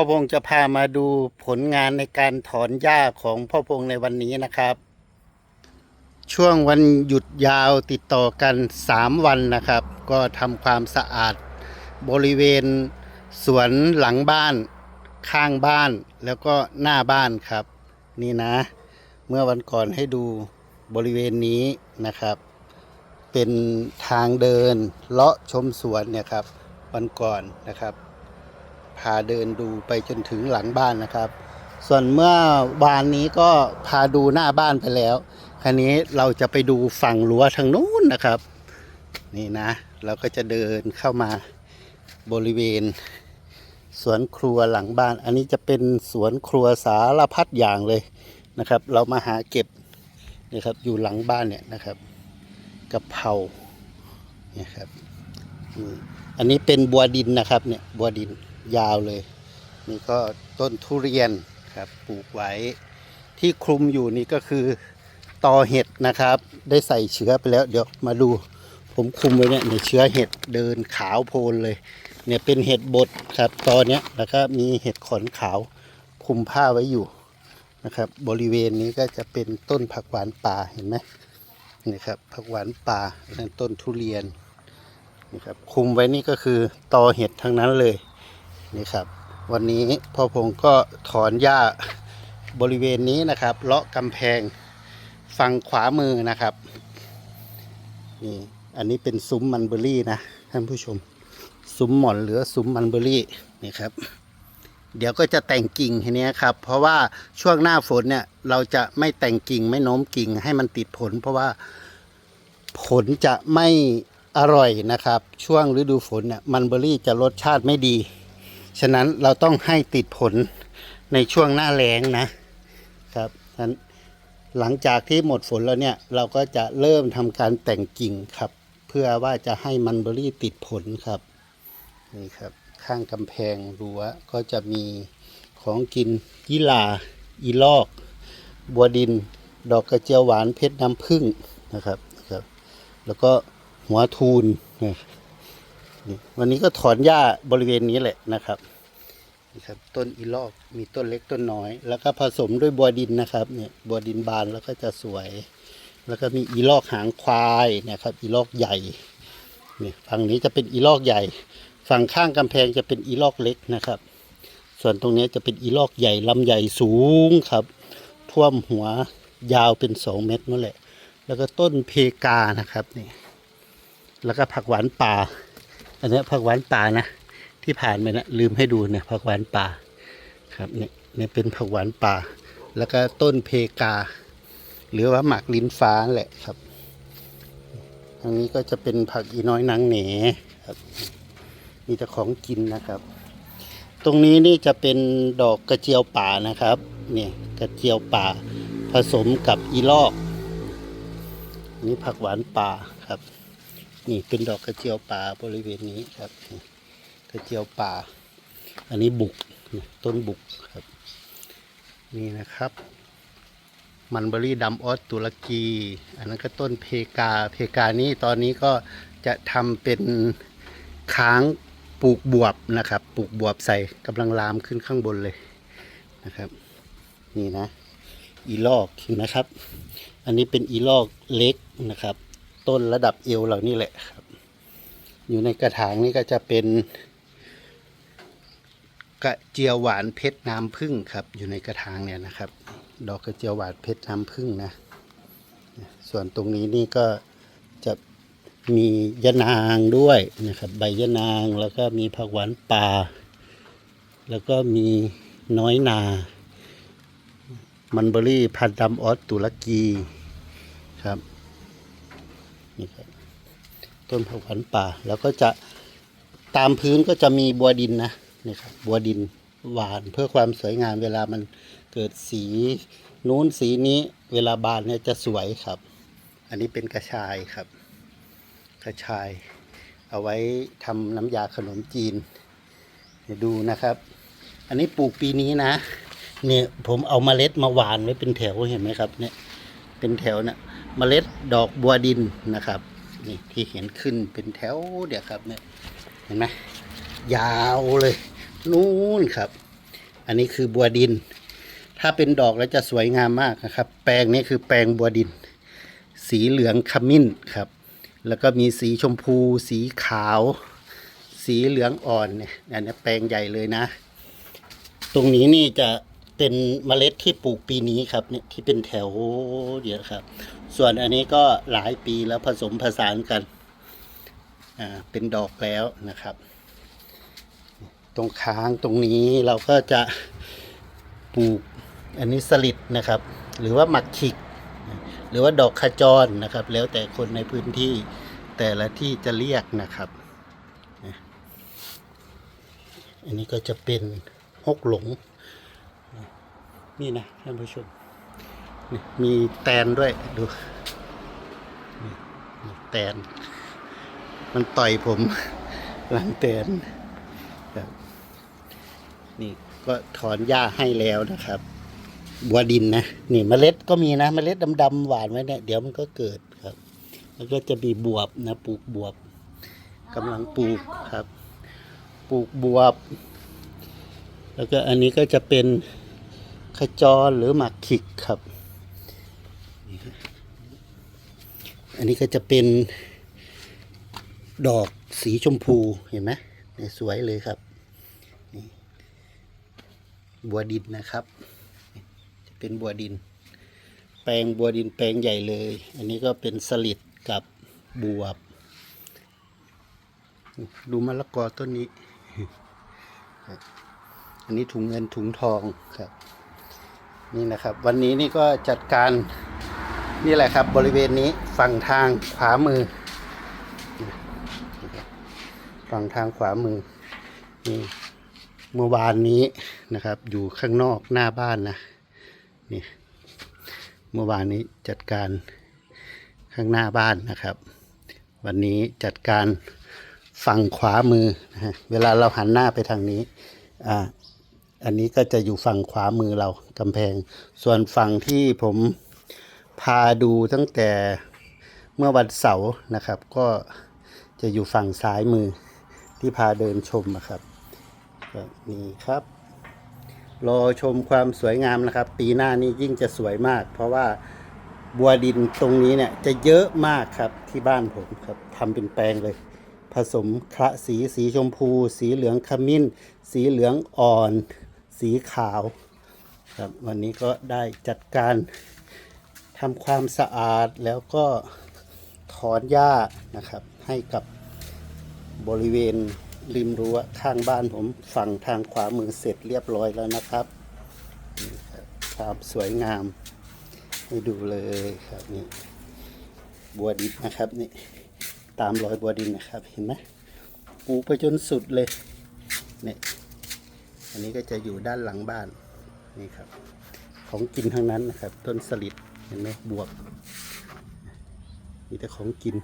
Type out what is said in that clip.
พ่อพงษ์จะพามาดูผลงานในการถอนหญ้าของพ่อพงษ์ในวันนี้นะครับ ช่วงวันหยุดยาวติดต่อกัน 3 วันนะครับ ก็ทำความสะอาดบริเวณสวนหลังบ้าน ข้างบ้านแล้วก็หน้าบ้านครับ นี่นะ เมื่อวันก่อนให้ดูบริเวณนี้นะครับ เป็นทางเดินเลาะชมสวนเนี่ยครับวันก่อนนะครับ พาเดินดูไปจนถึงหลังบ้านนะครับ ส่วนเมื่อวานนี้ก็พาดูหน้าบ้านไปแล้วคราวนี้เราจะไปดูฝั่งรั้วทางนู้นนะครับ นี่นะ เราก็จะเดินเข้ามาบริเวณ สวนครัวหลังบ้าน อันนี้จะเป็นสวนครัวสารพัดอย่างเลยนะครับ เรามาหาเก็บนะครับอยู่หลังบ้านเนี่ยนะครับกะเพราเนี่ยครับอันนี้เป็นบัวดินนะครับเนี่ยบัวดิน ยาวเลย นี่ก็ต้นทุเรียนครับปลูกไว้ที่คลุมอยู่นี่ก็คือตอเห็ดนะครับ ได้ใส่เชื้อไปแล้ว เดี๋ยวมาดูผมคลุมไว้เนี่ยในเชื้อเห็ดเดินขาวโพลนเลย เนี่ยเป็นเห็ดบดครับตอนเนี้ยแล้วก็มีเห็ดขอนขาวคลุมผ้าไว้อยู่นะครับ บริเวณนี้ก็จะเป็นต้นผักหวานป่าเห็นไหมนี่ครับผักหวานป่านั่นต้นทุเรียนนี่ครับคลุมไว้นี่ก็คือตอเห็ดทั้งนั้นเลย นี่ครับ วันนี้พ่อพงก็ถอนหญ้าบริเวณนี้นะครับ เลาะกำแพงฝั่งขวามือนะครับ นี่ อันนี้เป็นซุ้มมันเบอรี่นะท่านผู้ชม ซุ้มหมอนหรือซุ้มมันเบอรี่นี่ครับ เดี๋ยวก็จะแต่งกิ่งทีนี้ครับ เพราะว่าช่วงหน้าฝนเนี่ย เราจะไม่แต่งกิ่งไม่โน้มกิ่งให้มันติดผล เพราะว่าผลจะไม่อร่อยนะครับ ช่วงฤดูฝนเนี่ยมันเบอรี่จะรสชาติไม่ดี ฉะนั้นเราต้องให้ติดผลในช่วงหน้าแล้งนะครับฉะนั้นหลังจากที่หมดฝนแล้วเนี่ย เราก็จะเริ่มทำการแต่งกิ่งครับ เพื่อว่าจะให้มันเบอรี่ติดผลครับนี่ครับ ข้างกำแพงรั้วก็จะมีของกินยีลาอีลอก บัวดิน ดอกกระเจียวหวานเพชรน้ำผึ้งนะครับครับ แล้วก็หัวทูนวันนี้ก็ถอนหญ้าบริเวณนี้แหละนะครับ ครับต้นอีลอกมีต้นเล็กต้นน้อย แล้วก็ผสมด้วยบัวดินนะครับเนี่ยบัวดินบานแล้วก็จะสวย แล้วก็มีอีลอกหางควายเนะครับอีลอกใหญ่เนี่ยฝั่งนี้จะเป็นอีลอกใหญ่ ฝั่งข้างกำแพงจะเป็นอีลอกเล็กนะครับ ส่วนตรงนี้จะเป็นอีลอกใหญ่ลำใหญ่สูงครับ ท่วมหัวยาวเป็นสองเมตรนั่นแหละ แล้วก็ต้นเพกานะครับนี่แล้วก็ผักหวานป่า อันนี้ผักหวานป่านะ ที่ผ่านไปนะลืมให้ดูเนี่ยผักหวานป่าครับเนี่ยเนี่ยเป็นผักหวานป่า แล้วก็ต้นเพกา หรือว่าหมากลิ้นฟ้าแหละครับทางนี้ก็จะเป็นผักอีน้อยนางเหนครับมีแต่ของกินนะครับ ตรงนี้นี่จะเป็นดอกกระเจียวป่านะครับเนี่ยกระเจียวป่าผสมกับอีลอกนี่ผักหวานป่าครับ นี่เป็นดอกกระเจียวป่าบริเวณนี้ครับ กระเจียวป่า อันนี้บุกต้นบุกครับ นี่นะครับ มันเบอรี่ดำออสตุรกี อันนั้นก็ต้นเพกาเพกานี่ตอนนี้ก็จะทำเป็นค้างปลูกบวบนะครับ ปลูกบวบใส่กำลังลามขึ้นข้างบนเลยนะครับ นี่นะ อีลอกเห็นไหมครับ อันนี้เป็นอีลอกเล็กนะครับ ต้นระดับเอวเรานี่แหละครับ อยู่ในกระถางนี่ก็จะเป็น กระเจียวหวานเพชรน้ำผึ้งครับ อยู่ในกระถางเนี่ยนะครับ ดอกกระเจียวหวานเพชรน้ำผึ้งนะ ส่วนตรงนี้นี่ก็จะมียะนางด้วยนะครับ ใบยะนางแล้วก็มีผักหวานป่า แล้วก็มีน้อยนา มันเบอรี่พันธุ์ดำออสตุรกีครับนี่ครับต้นผักหวานป่า แล้วก็จะตามพื้นก็จะมีบัวดินนะ นี่ครับบัวดินหวานเพื่อความสวยงามเวลามันเกิดสีนู้นสีนี้เวลาบานเนี่ยจะสวยครับ อันนี้เป็นกระชายครับ กระชาย เอาไว้ทำน้ำยาขนมจีนดูนะครับ อันนี้ปลูกปีนี้นะเนี่ยผมเอาเมล็ดมาหวานไว้เป็นแถวเห็นไหมครับเนี่ยเป็นแถวนะเมล็ดดอกบัวดินนะครับนี่ที่เห็นขึ้นเป็นแถวเดี๋ยวครับเนี่ยเห็นไหม ยาวเลยนู่นครับ อันนี้คือบัวดิน ถ้าเป็นดอกแล้วจะสวยงามมากนะครับ แปลงนี้คือแปลงบัวดิน สีเหลืองขมิ้นครับ แล้วก็มีสีชมพู สีขาว สีเหลืองอ่อนเนี่ยอันนี้แปลงใหญ่เลยนะ ตรงนี้นี่จะเป็นเมล็ดที่ปลูกปีนี้ครับเนี่ยที่เป็นแถวเดียวครับ ส่วนอันนี้ก็หลายปีแล้วผสมผสานกัน อ่าเป็นดอกแล้วนะครับ ตรงค้างตรงนี้เราก็จะปลูกอันนี้สลิดนะครับ หรือว่าหมักขิก หรือว่าดอกขจรนะครับ แล้วแต่คนในพื้นที่แต่ละที่จะเรียกนะครับ อันนี้ก็จะเป็นฮกหลง นี่นะท่านผู้ชมมีแตนด้วยดูแตน มันต่อยผมหลังแตน นี่ก็ถอนหญ้าให้แล้วนะครับ บัวดินนะ นี่เมล็ดก็มีนะเมล็ดดำๆหวานไว้เนี่ยเดี๋ยวมันก็เกิดครับ แล้วก็จะมีบวบนะปลูกบวบกำลังปลูกครับ ปลูกบวบ แล้วก็อันนี้ก็จะเป็นขจรหรือหมากขิกครับนี่ครับอันนี้ก็จะเป็นดอกสีชมพูเห็นไหมสวยเลยครับ บัวดินนะครับ จะเป็นบัวดิน แปลงบัวดินแปลงใหญ่เลย อันนี้ก็เป็นสลิดกับบวบ ดูมะละกอต้นนี้ อันนี้ถุงเงินถุงทองครับ นี่นะครับ วันนี้นี่ก็จัดการนี่แหละครับบริเวณนี้ฝั่งทางขวามือ ฝั่งทางขวามือนี่เมื่อวานนี้ นะครับ อยู่ข้างนอกหน้าบ้านนะนี่เมื่อวานนี้จัดการข้างหน้าบ้านนะครับ วันนี้จัดการฝั่งขวามือนะฮะเวลาเราหันหน้าไปทางนี้อ่าอันนี้ก็จะอยู่ฝั่งขวามือเรากำแพง ส่วนฝั่งที่ผมพาดูตั้งแต่เมื่อวันเสาร์นะครับ ก็จะอยู่ฝั่งซ้ายมือที่พาเดินชมนะครับนี่ครับ รอชมความสวยงามนะครับ ปีหน้านี้ยิ่งจะสวยมาก เพราะว่าบัวดินตรงนี้เนี่ยจะเยอะมากครับที่บ้านผมครับทำเป็นแปลงเลย ผสมคละสีสีชมพู สีเหลืองขมิ้น สีเหลืองอ่อน สีขาวครับวันนี้ก็ได้จัดการทำความสะอาดแล้วก็ถอนหญ้านะครับให้กับบริเวณ ริมรั้วข้างบ้านผมฝั่งทางขวามือเสร็จเรียบร้อยแล้วนะครับครับความสวยงาม ให้ดูเลยครับนี่บัวดิบนะครับนี่ตามรอยบัวดินนะครับเห็นไหมปูไปจนสุดเลยเนี่ยอันนี้ก็จะอยู่ด้านหลังบ้านนี่ครับ ของกินทั้งนั้นนะครับ ต้นสลิดเห็นไหมบวบมีแต่ของกิน